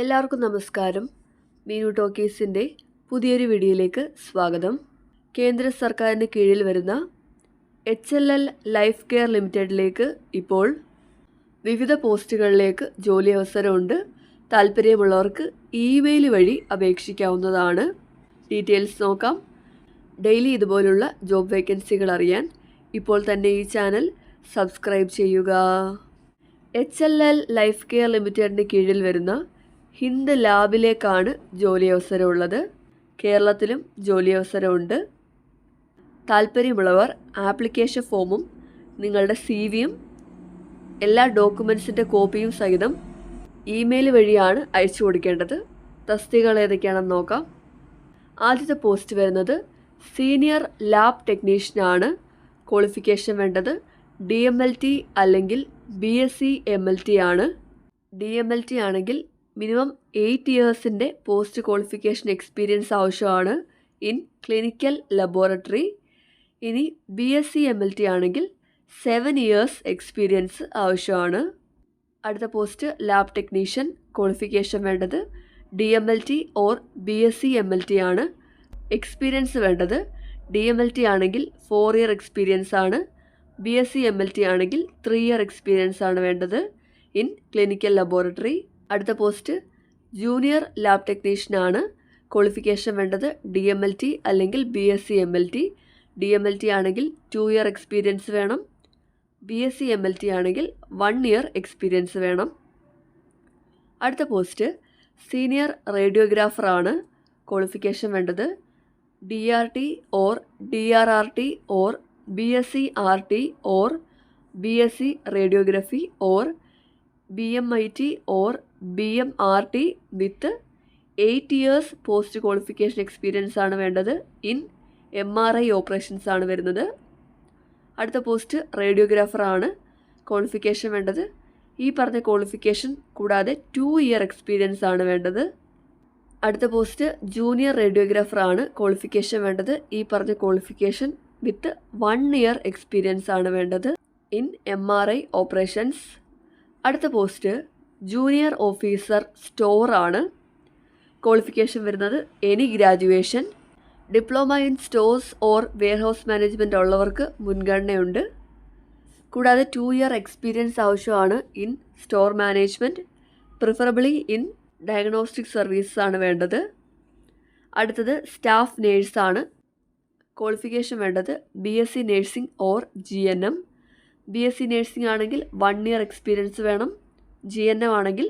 എല്ലാവർക്കും നമസ്കാരം. മീനു ടോക്കീസിന്റെ പുതിയൊരു വീഡിയോയിലേക്ക് സ്വാഗതം. കേന്ദ്ര സർക്കാരിന് കീഴിൽ വരുന്ന H L L life care ലിമിറ്റഡിലേക്ക് ഇപ്പോൾ വിവിധ പോസ്റ്റുകളിലേക്ക് ജോലി അവസരമുണ്ട്. താല്പര്യമുള്ളവർക്ക് ഇമെയിൽ വഴി അപേക്ഷിക്കാവുന്നതാണ്. ഡീറ്റെയിൽസ് നോക്കാം. ഡെയിലി ഇതുപോലുള്ള ജോബ് വേക്കൻസികൾ അറിയാൻ ഇപ്പോൾ തന്നെ ഈ ചാനൽ സബ്സ്ക്രൈബ് ചെയ്യുക. H L L life care ലിമിറ്റഡിന് കീഴിൽ വരുന്ന ഹിന്ദ് ലാബിലേക്കാണ് ജോലി അവസരമുള്ളത് കേരളത്തിലും ജോലി അവസരമുണ്ട് താല്പര്യമുള്ളവർ ആപ്ലിക്കേഷൻ ഫോമും നിങ്ങളുടെ സി വിയും എല്ലാ ഡോക്യുമെൻസിന്റെ കോപ്പിയും സഹിതം ഇമെയിൽ വഴിയാണ് അയച്ചു കൊടുക്കേണ്ടത്. തസ്തികകൾ ഏതൊക്കെയാണെന്ന് നോക്കാം. ആദ്യത്തെ പോസ്റ്റ് വരുന്നത് സീനിയർ ലാബ് ടെക്നീഷ്യനാണ് ക്വാളിഫിക്കേഷൻ വേണ്ടത്. ഡി എം എൽ ടി അല്ലെങ്കിൽ B S C M L T ആണ്. ഡി എം എൽ ടി ആണെങ്കിൽ മിനിമം എയ്റ്റ് ഇയേഴ്സിന്റെ പോസ്റ്റ് ക്വാളിഫിക്കേഷൻ എക്സ്പീരിയൻസ് ആവശ്യമാണ് ഇൻ ക്ലിനിക്കൽ ലബോറട്ടറി. ഇനി B S C M L T ആണെങ്കിൽ seven years experience ആവശ്യമാണ്. അടുത്ത post lab technician qualification വേണ്ടത് D M L T or B S C M L T ആണ്. Experience വേണ്ടത് D M L T ആണെങ്കിൽ four year experience ആണ്. B S C M L T ആണെങ്കിൽ three year experience ആണ് വേണ്ടത് in clinical laboratory. അടുത്ത post junior lab ടെക്നീഷ്യനാണ് qualification വേണ്ടത് ഡി എം എൽ ടി അല്ലെങ്കിൽ B S C M L T D M L T ആണെങ്കിൽ two year experience വേണം. B S C M L T ആണെങ്കിൽ one year experience വേണം. അടുത്ത post senior radiographer ആണ് qualification വേണ്ടത് D R T or D R R T or B S C R T or B S C radiography or B M I T or B M R T with eight years post qualification experience ആണ് വേണ്ടത്. In M R I operations ആണ് വരുന്നത്. അടുത്ത post radiographer ആണ് qualification വേണ്ടത്. ഈ പറഞ്ഞ qualification കൂടാതെ ടു ഇയർ എക്സ്പീരിയൻസ് ആണ് വേണ്ടത്. അടുത്ത പോസ്റ്റ് ജൂനിയർ റേഡിയോഗ്രാഫർ ആണ് ക്വാളിഫിക്കേഷൻ വേണ്ടത്. ഈ പറഞ്ഞ qualification with one year experience ആണ് വേണ്ടത്. In M R I operations അടുത്ത പോസ്റ്റ് ജൂനിയർ ഓഫീസർ സ്റ്റോർ ആണ്. ക്വാളിഫിക്കേഷൻ വരുന്നത് any graduation diploma in stores or warehouse management ഉള്ളവർക്ക് മുൻഗണനയുണ്ട്. കൂടാതെ ടു ഇയർ എക്സ്പീരിയൻസ് ആവശ്യമാണ് in store management preferably in diagnostic services ആണ് വേണ്ടത്. അടുത്തത് സ്റ്റാഫ് നേഴ്സാണ് ക്വാളിഫിക്കേഷൻ വേണ്ടത് B S C nursing or G N M B S C nursing ആണെങ്കിൽ വൺ ഇയർ എക്സ്പീരിയൻസ് വേണം. ജി എൻ എം ആണെങ്കിൽ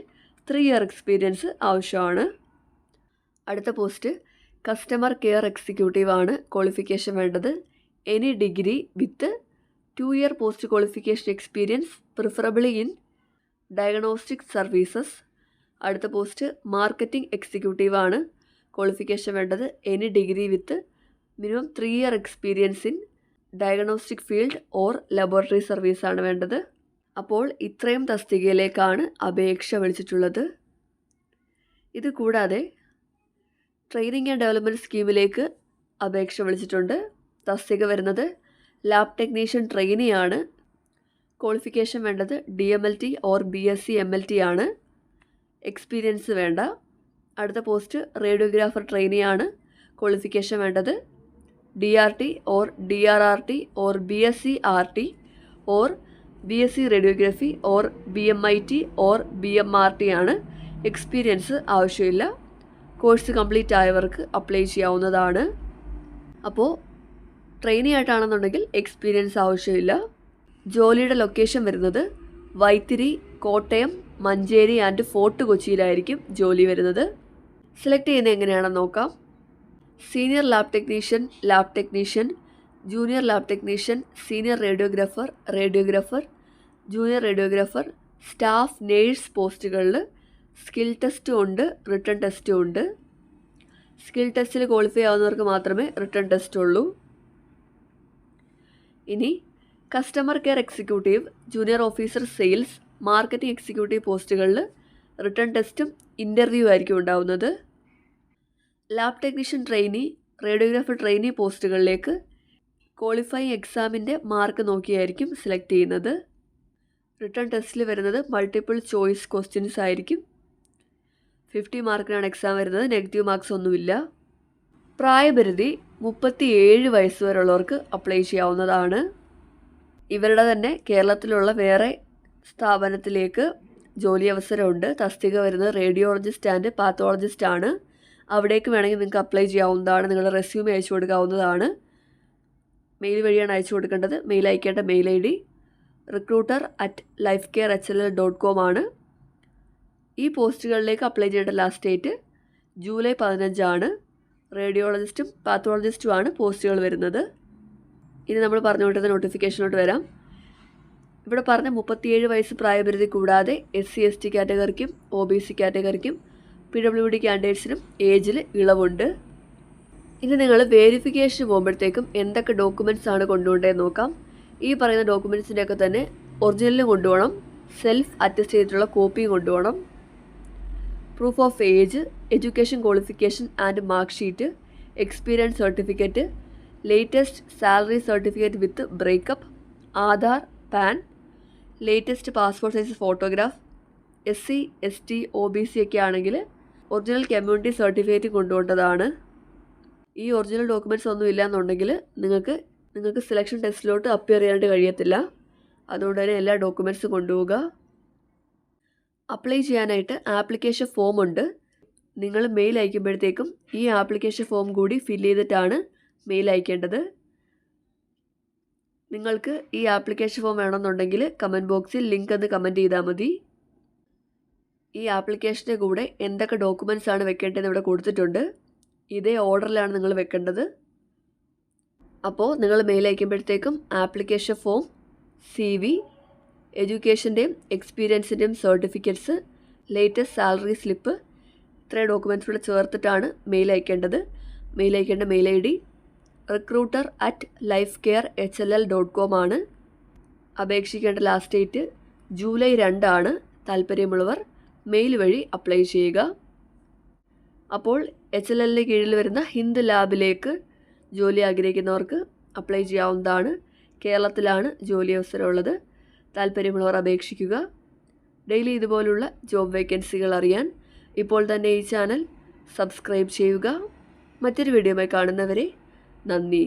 ത്രീ ഇയർ എക്സ്പീരിയൻസ് ആവശ്യമാണ്. അടുത്ത പോസ്റ്റ് കസ്റ്റമർ കെയർ എക്സിക്യൂട്ടീവ് ആണ് ക്വാളിഫിക്കേഷൻ വേണ്ടത്. Any degree with two year post qualification experience preferably in diagnostic services അടുത്ത post marketing executive ആണ് qualification വേണ്ടത്. Any degree with minimum three year experience in diagnostic field or laboratory സർവീസാണ് വേണ്ടത്. അപ്പോൾ ഇത്രയും തസ്തികയിലേക്കാണ് അപേക്ഷ വിളിച്ചിട്ടുള്ളത്. ഇത് കൂടാതെ ട്രെയിനിങ് ആൻഡ് ഡെവലപ്മെന്റ് സ്കീമിലേക്ക് അപേക്ഷ വിളിച്ചിട്ടുണ്ട്. തസ്തിക വരുന്നത് ലാബ് ടെക്നീഷ്യൻ ട്രെയിനി ആണ്. ക്വാളിഫിക്കേഷൻ വേണ്ടത് D M L T or B S C M L T ആണ്. എക്സ്പീരിയൻസ് വേണ്ട. അടുത്ത പോസ്റ്റ് റേഡിയോഗ്രാഫർ ട്രെയിനി ആണ്. ക്വാളിഫിക്കേഷൻ വേണ്ടത് D R T or D R R T or B S C R T or B S C radiography or B M I T or B M R T ആണ് experience ആവശ്യമില്ല. Course complete ആയവർക്ക് apply ചെയ്യാവുന്നതാണ്. അപ്പോൾ trainee ആയിട്ടാണെന്നുണ്ടെങ്കിൽ experience ആവശ്യമില്ല. ജോലിയുടെ location വരുന്നത് Vythiri Kottayam Manjeri and fort കൊച്ചിയിലായിരിക്കും ജോലി വരുന്നത്. സെലക്ട് ചെയ്യുന്നത് എങ്ങനെയാണെന്ന് നോക്കാം. Senior lab technician lab technician junior lab technician senior radiographer radiographer junior radiographer staff nurse പോസ്റ്റുകളിൽ സ്കിൽ ടെസ്റ്റും ഉണ്ട് റിട്ടേൺ ടെസ്റ്റും ഉണ്ട്. സ്കിൽ ടെസ്റ്റിൽ ക്വാളിഫൈ ആവുന്നവർക്ക് മാത്രമേ റിട്ടേൺ ടെസ്റ്റ് ഉള്ളൂ. ഇനി customer care executive junior officer sales marketing executive പോസ്റ്റുകളിൽ റിട്ടേൺ ടെസ്റ്റും ഇന്റർവ്യൂ ആയിരിക്കും ഉണ്ടാവുന്നത്. Lab technician trainee radiographer trainee പോസ്റ്റുകളിലേക്ക് qualify എക്സാമിന്റെ മാർക്ക് നോക്കിയായിരിക്കും സെലക്ട് ചെയ്യുന്നത്. റിട്ടേൺ ടെസ്റ്റിൽ വരുന്നത് മൾട്ടിപ്പിൾ ചോയ്സ് ക്വസ്റ്റ്യൻസ് ആയിരിക്കും. ഫിഫ്റ്റി മാർക്കിനാണ് എക്സാം വരുന്നത്. നെഗറ്റീവ് മാർക്സ് ഒന്നുമില്ല. പ്രായപരിധി മുപ്പത്തി ഏഴ് വയസ്സ് വരെയുള്ളവർക്ക് അപ്ലൈ ചെയ്യാവുന്നതാണ്. ഇവരുടെ തന്നെ കേരളത്തിലുള്ള വേറെ സ്ഥാപനത്തിലേക്ക് ജോലി അവസരമുണ്ട്. തസ്തിക വരുന്നത് റേഡിയോളജിസ്റ്റ് ആൻഡ് പാത്തോളജിസ്റ്റ് ആണ്. അവിടേക്ക് വേണമെങ്കിൽ നിങ്ങൾക്ക് അപ്ലൈ ചെയ്യാവുന്നതാണ്. നിങ്ങളുടെ റെസ്യൂമെ അയച്ചു കൊടുക്കാവുന്നതാണ്. മെയിൽ വഴിയാണ് അയച്ചു കൊടുക്കേണ്ടത്. മെയിൽ അയക്കേണ്ട mail I D recruiter at life care H L L dot com ആണ്. ഈ പോസ്റ്റുകളിലേക്ക് അപ്ലൈ ചെയ്യേണ്ട ലാസ്റ്റ് ഡേറ്റ് ജൂലൈ പതിനഞ്ചാണ്. റേഡിയോളജിസ്റ്റും പാത്തോളജിസ്റ്റുമാണ് പോസ്റ്റുകൾ വരുന്നത്. ഇനി നമ്മൾ പറഞ്ഞു നോട്ടിഫിക്കേഷനോട്ട് വരാം. ഇവിടെ പറഞ്ഞ മുപ്പത്തിയേഴ് വയസ്സ് പ്രായപരിധി കൂടാതെ എസ് സി എസ് ടി കാറ്റഗറിക്കും ഒ ബി സി കാറ്റഗറിക്കും പി ഡബ്ല്യു ഡി കാൻഡിഡേറ്റ്സിനും ഏജിൽ ഇളവുണ്ട്. ഇനി നിങ്ങൾ വേരിഫിക്കേഷന് പോകുമ്പോഴത്തേക്കും എന്തൊക്കെ ഡോക്യുമെന്റ്സ് ആണ് കൊണ്ടുപോകേണ്ടതെന്ന് നോക്കാം. ഈ പറയുന്ന ഡോക്യുമെന്റ്സിന്റെയൊക്കെ തന്നെ ഒറിജിനലും കൊണ്ടുപോകണം. സെൽഫ് അറ്റസ്റ്റ് ചെയ്തിട്ടുള്ള കോപ്പിയും കൊണ്ടുപോകണം. Proof of age education qualification and mark sheet experience certificate latest salary certificate with breakup Aadhaar PAN latest passport size photograph S C S T O B C ഒക്കെ ആണെങ്കിൽ ഒറിജിനൽ കമ്മ്യൂണിറ്റി സർട്ടിഫിക്കറ്റ് കൊണ്ടുപോകേണ്ടതാണ്. ഈ original documents ഒന്നും ഇല്ല എന്നുണ്ടെങ്കിൽ നിങ്ങൾക്ക് നിങ്ങൾക്ക് selection ടെസ്റ്റിലോട്ട് appear ചെയ്യാനായിട്ട് കഴിയത്തില്ല. അതുകൊണ്ട് തന്നെ എല്ലാ ഡോക്യുമെന്റ്സും കൊണ്ടുപോവുക. അപ്ലൈ ചെയ്യാനായിട്ട് ആപ്ലിക്കേഷൻ ഫോം ഉണ്ട്. നിങ്ങൾ മെയിൽ അയക്കുമ്പോഴത്തേക്കും ഈ ആപ്ലിക്കേഷൻ ഫോം കൂടി ഫില്ല് ചെയ്തിട്ടാണ് മെയിൽ അയക്കേണ്ടത്. നിങ്ങൾക്ക് ഈ ആപ്ലിക്കേഷൻ ഫോം വേണമെന്നുണ്ടെങ്കിൽ കമന്റ് ബോക്സിൽ ലിങ്ക് എന്ന് കമന്റ് ചെയ്താൽ മതി. ഈ ആപ്ലിക്കേഷന്റെ കൂടെ എന്തൊക്കെ ഡോക്യുമെന്റ്സ് ആണ് വെക്കേണ്ടതെന്ന് ഇവിടെ കൊടുത്തിട്ടുണ്ട്. ഇതേ ഓർഡറിലാണ് നിങ്ങൾ വെക്കേണ്ടത്. അപ്പോൾ നിങ്ങൾ മെയിൽ അയക്കുമ്പോഴത്തേക്കും ആപ്ലിക്കേഷൻ ഫോം സി വി എഡ്യൂക്കേഷന്റെയും എക്സ്പീരിയൻസിന്റെയും സർട്ടിഫിക്കറ്റ്സ് ലേറ്റസ്റ്റ് സാലറി സ്ലിപ്പ് ഇത്രയും ഡോക്യുമെന്റ്സ് കൂടെ ചേർത്തിട്ടാണ് മെയിൽ അയക്കേണ്ടത്. മെയിൽ അയക്കേണ്ട mail I D recruiter at life care H L L dot com ആണ്. അപേക്ഷിക്കേണ്ട ലാസ്റ്റ് ഡേറ്റ് ജൂലൈ രണ്ടാണ്. താല്പര്യമുള്ളവർ മെയിൽ വഴി അപ്ലൈ ചെയ്യുക. അപ്പോൾ എച്ച് എൽ എല്ലിന് കീഴിൽ വരുന്ന ഹിന്ദ് ലാബിലേക്ക് ജോലി ആഗ്രഹിക്കുന്നവർക്ക് അപ്ലൈ ചെയ്യാവുന്നതാണ്. കേരളത്തിലാണ് ജോലി അവസരമുള്ളത്. താല്പര്യമുള്ളവർ അപേക്ഷിക്കുക. ഡെയിലി ഇതുപോലുള്ള ജോബ് വേക്കൻസികൾ അറിയാൻ ഇപ്പോൾ തന്നെ ഈ ചാനൽ സബ്സ്ക്രൈബ് ചെയ്യുക. മറ്റൊരു വീഡിയോയുമായി കാണുന്നവരെ നന്ദി.